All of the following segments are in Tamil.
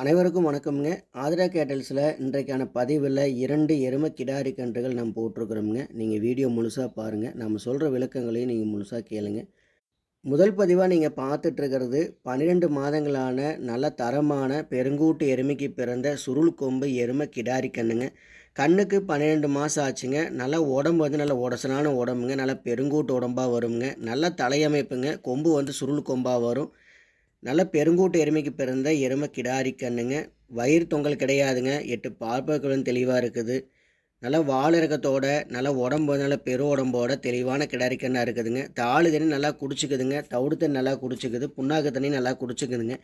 அனைவருக்கும் வணக்கம்ங்க. ஆதிரா கேட்டல்ஸில் இன்றைக்கான பதிவில் இரண்டு எருமை கிடாரி கன்றுகள் நம்ம போட்டிருக்கிறோம்ங்க. நீங்கள் வீடியோ முழுசாக பாருங்கள் நம்ம சொல்கிற விளக்கங்களையும் நீங்கள் முழுசாக கேளுங்க. முதல் பதிவாக நீங்கள் பார்த்துட்ருக்கிறது பன்னிரெண்டு மாதங்களான நல்ல தரமான பெருங்கூட்டு எருமைக்கு பிறந்த சுருள் கொம்பு எருமை கிடாரி கண்ணுங்க கண்ணுக்கு பன்னிரெண்டு மாதம் ஆச்சுங்க. நல்லா உடம்பு வந்து நல்லா உடசனான உடம்புங்க. நல்லா பெருங்கூட்டு உடம்பாக வருங்க. நல்ல தலையமைப்புங்க. கொம்பு வந்து சுருள் கொம்பாக வரும். நல்ல பெருங்கூட்டு எருமைக்கு பிறந்த எருமை கிடாரி கண்ணுங்க. வயிறு தொங்கல் கிடையாதுங்க. எட்டு பார்ப்பர்களும் தெளிவாக இருக்குது. நல்லா வால் இறக்கத்தோட நல்லா உடம்பு நல்ல பெரு உடம்போட தெளிவான கிடாரி கண்ணாக இருக்குதுங்க. தாளு தண்ணி நல்லா குடிச்சிக்குதுங்க. தவிடு தண்ணி நல்லா குடிச்சிக்குது. புண்ணாக்கு தண்ணி நல்லா குடிச்சிக்குதுங்க.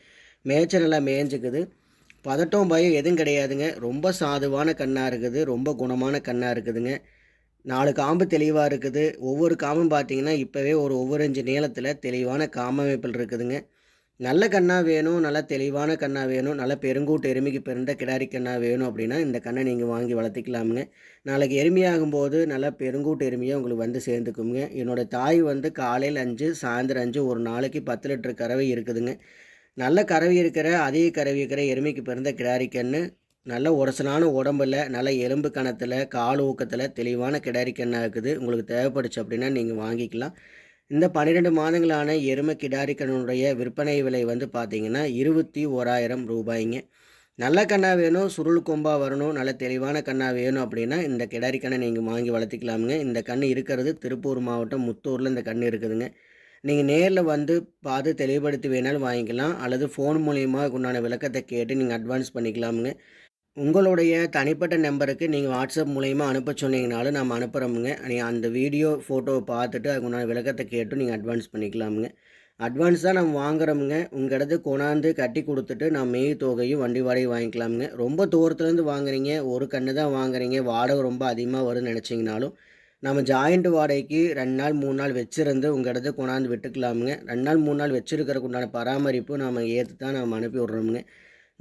மேய்ச்சல் நல்லா மேய்ஞ்சிக்குது. பதட்டம் பயம் எதுவும் கிடையாதுங்க. ரொம்ப சாதுவான கண்ணாக இருக்குது. ரொம்ப குணமான கண்ணாக இருக்குதுங்க. நாலு காம்பு தெளிவாக இருக்குது. ஒவ்வொரு காம்பும் பார்த்தீங்கன்னா இப்போவே ஒரு ஒவ்வொரு இன்ச்சு நீளத்தில் தெளிவான காமமைப்பில் இருக்குதுங்க. நல்ல கண்ணாக வேணும் நல்ல தெளிவான கண்ணாக வேணும் நல்ல பெருங்கூட்டு எருமைக்கு பிறந்த கிடாரி கண்ணாக வேணும் அப்படின்னா இந்த கண்ணை நீங்கள் வாங்கி வளர்த்திக்கலாமுங்க. நாளைக்கு எருமையாகும்போது நல்லா பெருங்கூட்டு எருமையாக உங்களுக்கு வந்து சேர்ந்துக்குங்க. என்னோடய தாய் வந்து காலையில் அஞ்சு சாயந்தரம் அஞ்சு ஒரு நாளைக்கு பத்து லிட்டர் கறவை இருக்குதுங்க. நல்ல கறவை இருக்கிற அதிக கறவை இருக்கிற எருமைக்கு பிறந்த கிடாரி கன்று நல்ல உரசலான உடம்பில் நல்ல எலும்பு கணத்தில் கால் ஊக்கத்தில் தெளிவான கிடாரி கண்ணாக இருக்குது. உங்களுக்கு தேவைப்படுச்சு அப்படின்னா நீங்கள் வாங்கிக்கலாம். இந்த பன்னிரெண்டு மாதங்களான எருமை கிடாரிக்கனுடைய விற்பனை விலை வந்து பார்த்திங்கன்னா இருபத்தி ஓராயிரம் ரூபாய்ங்க. நல்ல கண்ணாக வேணும் சுருள் கொம்பாக வரணும் நல்ல தெளிவான கண்ணாக வேணும் அப்படின்னா இந்த கிடாரிக்கண்ணை நீங்கள் வாங்கி வளர்த்திக்கலாமுங்க. இந்த கண் இருக்கிறது திருப்பூர் மாவட்டம் முத்தூரில் இந்த கண் இருக்குதுங்க. நீங்கள் நேரில் வந்து பார்த்து தெளிவுபடுத்தி வேணாலும் வாங்கிக்கலாம். அல்லது ஃபோன் மூலியமாக உண்டான விளக்கத்தை கேட்டு நீங்கள் அட்வான்ஸ் பண்ணிக்கலாமுங்க. உங்களுடைய தனிப்பட்ட நம்பருக்கு நீங்கள் வாட்ஸ்அப் மூலயமா அனுப்ப சொன்னீங்கனாலும் நம்ம அனுப்புகிறோமுங்க நீங்கள் அந்த வீடியோ ஃபோட்டோவை பார்த்துட்டு அதுக்கு உண்டான விளக்கத்தை கேட்டு நீங்கள் அட்வான்ஸ் பண்ணிக்கலாமுங்க. அட்வான்ஸ் தான் நம்ம வாங்குறோமுங்க. உங்கள் இடத்து கொண்டாந்து கட்டி கொடுத்துட்டு நான் மெய் தொகையும் வண்டி வாடகை வாங்கிக்கலாமுங்க. ரொம்ப தூரத்துலேருந்து வாங்குறீங்க. ஒரு கன்று தான் வாங்குறீங்க. வாடகை ரொம்ப அதிகமாக வரும்னு நினச்சிங்கனாலும் நம்ம ஜாயிண்ட் வாடகைக்கு ரெண்டு நாள் மூணு நாள் வச்சுருந்து உங்கள் இடத்த கொண்டாந்து விட்டுக்கலாமுங்க. ரெண்டு நாள் மூணு நாள் வச்சுருக்கிறதுக்கு உண்டான பராமரிப்பு நம்ம ஏற்று தான் நம்ம அனுப்பி விட்றோமுங்க.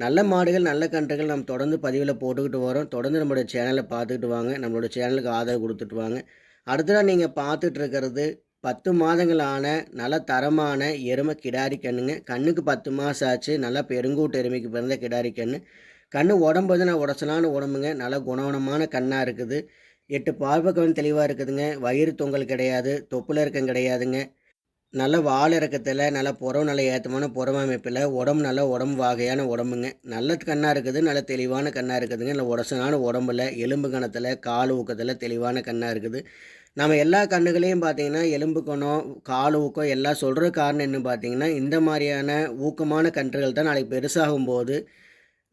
நல்ல மாடுகள் நல்ல கன்றுகள் நம்ம தொடர்ந்து பதிவில் போட்டுக்கிட்டு வரோம். தொடர்ந்து நம்மளுடைய சேனலை பார்த்துக்கிட்டு வாங்க. நம்மளோட சேனலுக்கு ஆதரவு கொடுத்துட்டு வாங்க. அடுத்ததாக நீங்கள் பார்த்துட்டு இருக்கிறது பத்து மாதங்களான நல்ல தரமான எருமை கிடாரி கண்ணுங்க. கண்ணுக்கு பத்து மாதம் ஆச்சு. நல்லா பெருங்கூட்டு எருமைக்கு பிறந்த கிடாரி கண்ணு. கண்ணு உடம்பு வந்து நான் உடச்சலான உடம்புங்க. நல்ல குணவனமான கண்ணாக இருக்குது. எட்டு பார்வை கண் தெளிவாக இருக்குதுங்க. வயிறு தொங்கல் கிடையாது. தொப்புல இருக்கம் கிடையாதுங்க. நல்ல வால் இறக்கத்தில் நல்ல புறம் நல்ல ஏற்றமான புறமமைப்பில் உடம்பு நல்ல உடம்பு வகையான உடம்புங்க. நல்ல கண்ணாக இருக்குது நல்ல தெளிவான கண்ணாக இருக்குதுங்க. நல்ல உடசனான உடம்புல எலும்பு கணத்தில் கால் ஊக்கத்தில் தெளிவான கண்ணாக இருக்குது. நம்ம எல்லா கண்ணுகளையும் பார்த்திங்கன்னா எலும்பு கணம் கால் ஊக்கம் எல்லாம் சொல்கிற காரணம் என்ன பார்த்திங்கன்னா இந்த மாதிரியான ஊக்கமான கன்றுகள் தான் நாளைக்கு பெருசாகும் போது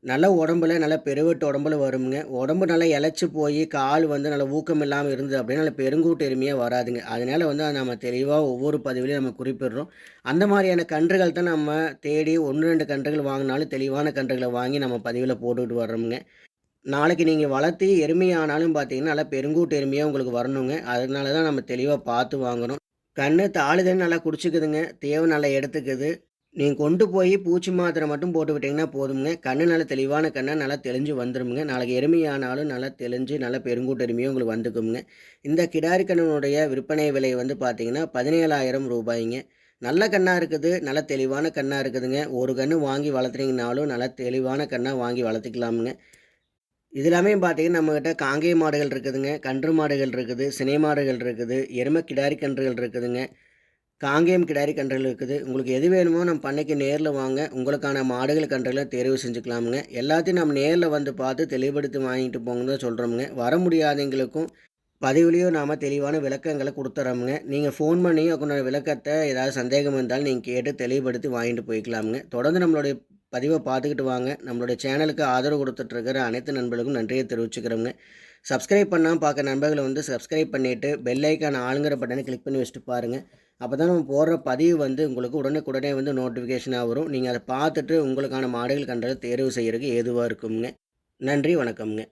நல்ல உடம்புல நல்ல பெருவெட்டு உடம்புல வருங்க உடம்பு நல்லா இழைச்சி போய் கால் வந்து நல்ல ஊக்கம் இல்லாமல் இருந்தது அப்படின்னா நல்ல பெருங்கூட்டு எருமையாக வராதுங்க. அதனால் வந்து அதை நம்ம தெளிவாக ஒவ்வொரு பதிவிலையும் நம்ம குறிப்பிடுறோம். அந்த மாதிரியான கன்றுகள் தான் நம்ம தேடி ஒன்று ரெண்டு கன்றுகள் வாங்கினாலும் தெளிவான கன்றுகளை வாங்கி நம்ம பதிவில் போட்டுக்கிட்டு வர்றோமுங்க. நாளைக்கு நீங்கள் வளர்த்தி எருமையானாலும் பார்த்தீங்கன்னா நல்லா பெருங்கூட்டு எருமையாக உங்களுக்கு வரணுங்க. அதனால தான் நம்ம தெளிவாக பார்த்து வாங்கணும். கண்ணு தாளுதன்னு நல்லா குடிச்சிக்குதுங்க. தேவை நல்லா எடுத்துக்குது. நீங்கள் கொண்டு போய் பூச்சி மாத்திரை மட்டும் போட்டு விட்டிங்கன்னா போதுங்க கண்ணு நல்லா தெளிவான கண்ணை நல்லா தெளிஞ்சு வந்துடுமுங்க நாளைக்கு எருமையானாலும் நல்லா தெளிஞ்சு நல்லா பெருங்கூட்டு எருமையும் உங்களுக்கு வந்துக்குங்க இந்த கிடாரி கண்ணனுடைய விற்பனை விலை வந்து பார்த்தீங்கன்னா பதினேழாயிரம் ரூபாய்ங்க. நல்ல கண்ணாக இருக்குது நல்ல தெளிவான கண்ணாக இருக்குதுங்க. ஒரு கன்று வாங்கி வளர்த்துறீங்கனாலும் நல்லா தெளிவான கண்ணாக வாங்கி வளர்த்துக்கலாமுங்க. இது எல்லாமே பார்த்தீங்கன்னா நம்மக்கிட்ட காங்கேய மாடுகள் இருக்குதுங்க. கன்று மாடுகள் இருக்குது சினை மாடுகள் இருக்குது எருமை கிடாரி கன்றுகள் இருக்குதுங்க. காங்கேயம் கிடாரி கன்றுகள் இருக்குது. உங்களுக்கு எது வேணுமோ நம்ம பண்ணைக்கு நேரில் வாங்க. உங்களுக்கான மாடுகள் கன்றுகளை தேர்வு செஞ்சுக்கலாமுங்க. எல்லாத்தையும் நம்ம நேரில் வந்து பார்த்து தெளிவுபடுத்தி வாங்கிட்டு போங்கன்னு தான் சொல்கிறோமுங்க வர முடியாதவங்களுக்கும் பதிவுலேயும் நாம் தெளிவான விளக்கங்களை கொடுத்துறோமுங்க. நீங்கள் ஃபோன் பண்ணி உங்களோட விளக்கத்தை ஏதாவது சந்தேகம் இருந்தாலும் நீங்கள் கேட்டு தெளிவுபடுத்தி வாங்கிட்டு போய்க்கலாமுங்க. தொடர்ந்து நம்மளுடைய பதிவை பார்த்துக்கிட்டு வாங்க. நம்மளுடைய சேனலுக்கு ஆதரவு கொடுத்துட்ருக்கிற அனைத்து நண்பர்களுக்கும் நன்றியை தெரிவிச்சுக்கிறோங்க சப்ஸ்கிரைப் பண்ணால் பார்க்க நண்பர்களை வந்து சப்ஸ்கிரைப் பண்ணிவிட்டு பெல்லைக்கான ஆளுங்கிற பட்டனை கிளிக் பண்ணி வச்சுட்டு பாருங்கள் அப்போ தான் நம்ம போடுற பதிவு வந்து உங்களுக்கு உடனுக்குடனே வந்து நோட்டிஃபிகேஷனாக வரும். நீங்கள் அதை பார்த்துட்டு உங்களுக்கான மாடுகள் கண்டதை தேர்வு செய்கிறதுக்கு ஏதுவாக இருக்குங்க நன்றி வணக்கம்ங்க.